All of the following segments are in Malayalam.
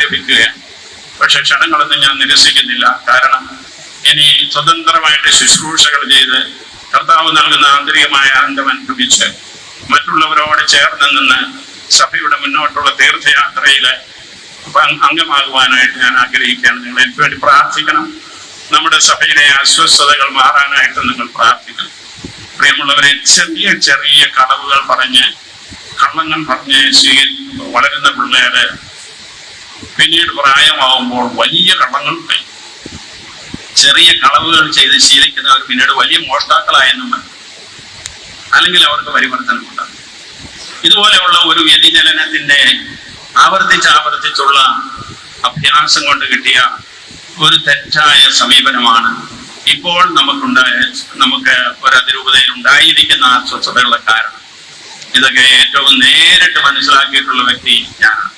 ലഭിക്കുകയാണ് പക്ഷെ ക്ഷണങ്ങളൊന്നും ഞാൻ നിരസിക്കുന്നില്ല. കാരണം ഇനി സ്വതന്ത്രമായിട്ട് ശുശ്രൂഷകൾ ചെയ്ത് കർത്താവ് നൽകുന്ന ആന്തരികമായ ആനന്ദം അനുഭവിച്ച് മറ്റുള്ളവരോട് ചേർന്ന് നിന്ന് സഭയുടെ മുന്നോട്ടുള്ള തീർത്ഥയാത്രയിൽ അംഗമാകുവാനായിട്ട് ഞാൻ ആഗ്രഹിക്കുകയാണ്. നിങ്ങൾ എനിക്ക് വേണ്ടി പ്രാർത്ഥിക്കണം. നമ്മുടെ സഭയിലെ അസ്വസ്ഥതകൾ മാറാനായിട്ട് നിങ്ങൾ പ്രാർത്ഥിക്കണം. പ്രിയമുള്ളവരെ ചെറിയ ചെറിയ കളവുകൾ പറഞ്ഞ് കള്ളങ്ങൾ പറഞ്ഞ് വളരുന്ന പിള്ളേര് പിന്നീട് പ്രായമാവുമ്പോൾ വലിയ കള്ളങ്ങൾ കഴിയും. ചെറിയ കളവുകൾ ചെയ്ത് ശീലിക്കുന്നവർ പിന്നീട് വലിയ മോഷ്ടാക്കളായെന്നും അല്ലെങ്കിൽ അവർക്ക് പരിവർത്തനം ഉണ്ടാകും. ഇതുപോലെയുള്ള ഒരു വ്യതിചലനത്തിന്റെ ആവർത്തിച്ച് ആവർത്തിച്ചുള്ള അഭ്യാസം കൊണ്ട് കിട്ടിയ ഒരു തെറ്റായ സമീപനമാണ് ഇപ്പോൾ നമുക്കുണ്ടായ നമുക്ക് ഒരു അതിരൂപതയിൽ ഉണ്ടായിരിക്കുന്ന അസ്വസ്ഥതകളുടെ കാരണം. ഇതൊക്കെ ഏറ്റവും നേരിട്ട് മനസ്സിലാക്കിയിട്ടുള്ള വ്യക്തി ഞാനാണ്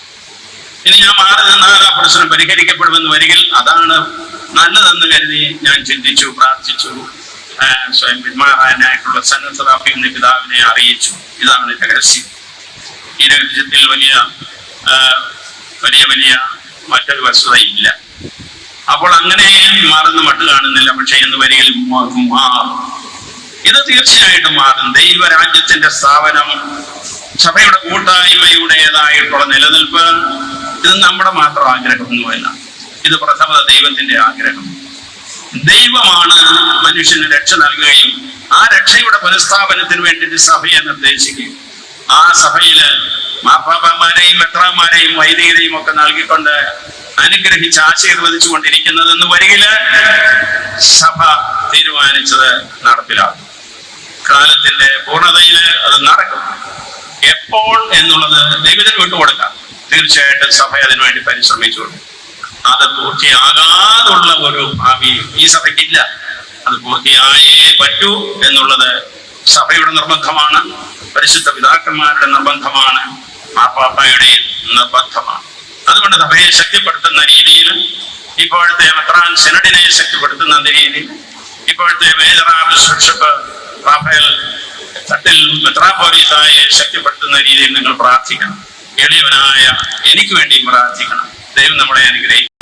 ഇനി ഞാൻ മാറി നിന്നാൽ ആ പ്രശ്നം പരിഹരിക്കപ്പെടുമെന്ന് വരികിൽ അതാണ് നല്ലതെന്ന് കരുതി ഞാൻ ചിന്തിച്ചു പ്രാർത്ഥിച്ചു. സ്വയം പിന്മാറാനായിട്ടുള്ള എന്ന പിതാവിനെ അറിയിച്ചു. ഇതാണ് രഹസ്യം. ഈ രഹസ്യത്തിൽ വലിയ വലിയ വലിയ മറ്റൊരു വസ്തുതയില്ല. അപ്പോൾ അങ്ങനെ മാറുന്ന മട്ട് കാണുന്നില്ല. പക്ഷെ എന്ന് വരികിൽ മാറും മാറും ഇത് തീർച്ചയായിട്ടും മാറും. ദൈവരാജ്യത്തിന്റെ സ്ഥാപനം സഭയുടെ കൂട്ടായ്മയുടേതായിട്ടുള്ള നിലനിൽപ്പ് ഇത് നമ്മുടെ മാത്രം ആഗ്രഹമൊന്നുമല്ല ഇത് പ്രഥമ ദൈവത്തിന്റെ ആഗ്രഹം. ദൈവമാണ് മനുഷ്യന് രക്ഷ നൽകുകയും ആ രക്ഷയുടെ പുനഃസ്ഥാപനത്തിന് വേണ്ടിയിട്ട് സഭയെ നിർദ്ദേശിക്കുകയും ആ സഭയിൽ മാപ്പാപ്പന്മാരെയും മെത്രാന്മാരെയും വൈദികരെയും ഒക്കെ നൽകിക്കൊണ്ട് അനുഗ്രഹിച്ച് ആശീർവദിച്ചു കൊണ്ടിരിക്കുന്നതെന്ന് വരികിൽ സഭ തീരുമാനിച്ചത് നടപ്പിലാക്കും തീർച്ചയായിട്ടും സഭ അതിനുവേണ്ടി പരിശ്രമിച്ചുകൊണ്ട് അത് പൂർത്തിയാകാതുള്ള ഒരു ഭാവി ഈ സഭയ്ക്കില്ല. അത് പൂർത്തിയായേ പറ്റൂ എന്നുള്ളത് സഭയുടെ നിർബന്ധമാണ് പരിശുദ്ധ പിതാക്കന്മാരുടെ നിർബന്ധമാണ് മാർപ്പാപ്പയുടെ നിർബന്ധമാണ്. അതുകൊണ്ട് സഭയെ ശക്തിപ്പെടുത്തുന്ന രീതിയിൽ ഇപ്പോഴത്തെ മെത്രാൻ സെനഡിനെ ശക്തിപ്പെടുത്തുന്ന രീതിയിൽ ഇപ്പോഴത്തെ ആർച്ച് ബിഷപ്പ് റാഫേൽ തട്ടിൽ മെത്രാപോലീസായി ശക്തിപ്പെടുത്തുന്ന രീതിയിൽ നിങ്ങൾ പ്രാർത്ഥിക്കണം. എളിയവനായ എനിക്ക് വേണ്ടി പ്രാർത്ഥിക്കണം ദൈവം നമ്മളെ അനുഗ്രഹിക്കും